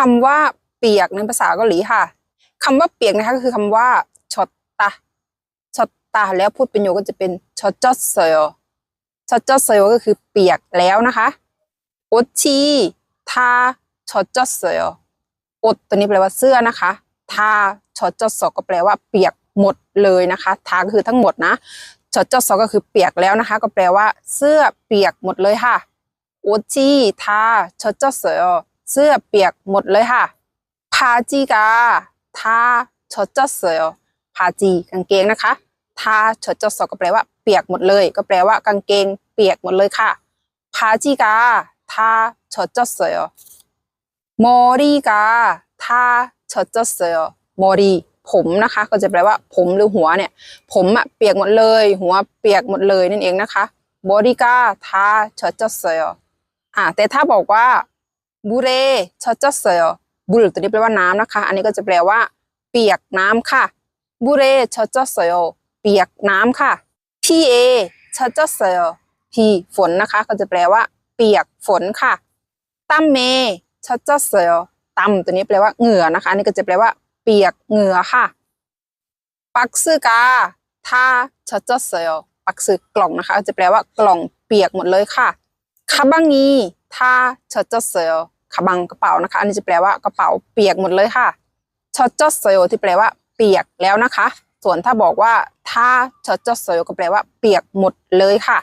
คำว่าเปียกในภาษาเกาหลีค่ะคำว่าเปียกนะคะก็คือคำว่าชดตาชดตาแล้วพูดเป็นโยก็จะเป็นชดจดเซยชดจดเซยก็คือเปียกแล้วนะคะโอชีทาชดจดเซยอดตัวนี้แปลว่าเสื้อนะคะทาชดจดสก็แปลว่าเปียกหมดเลยนะคะทาก็คือทั้งหมดนะชดจดสก็คือเปียกแล้วนะคะ ก็แปลว่าเสื้อเปียกหมดเลยค่ะโอชีทาชดจดเซย เสื้อเปียกหมดเลยค่ะพาจีกาทาชดจดเสยพาจีกางเกงนะคะทาชดจดสก็แปลว่าเปียกหมดเลย ก็แปลว่ากางเกงเปียกหมดเลยค่ะพาจีกาทาชดจดเสยมอรีกาทาชดจดเสยมอรีผมนะคะ ก็จะแปลว่าผมหรือหัวเนี่ย ผมอะเปียกหมดเลย หัวเปียกหมดเลยนั่นเองนะคะบอดีกาทาชดจดเสยอ่าแต่ถ้าบอกว่า บุเรชดจดเสยบุรตัวนี้แปลว่าน้ำนะคะ อันนี้ก็จะแปลว่า เปียกน้ำค่ะบุเรชดจดเสยเปียกน้ำค่ะพีเอชดจดเสยพีฝนนะคะ ก็จะแปลว่า เปียกฝนค่ะตั้มเมชดจดเสยตั้มตัวนี้แปลว่าเหงื่อนะคะ อันนี้ก็จะแปลว่า เปียกเหงื่อค่ะ ปักซึกาทาชดจดเสยปักซึกล่องนะคะก็จะแปลว่ากล่องเปียกหมดเลยค่ะคาบังงี ถ้าชดจดเซลคาบังกระเป๋านะคะ อันนี้จะแปลว่ากระเป๋าเปียกหมดเลยค่ะชดจดเซลที่แปลว่าเปียกแล้วนะคะ ส่วนถ้าบอกว่าถ้าชดจดเซลก็แปลว่าเปียกหมดเลยค่ะ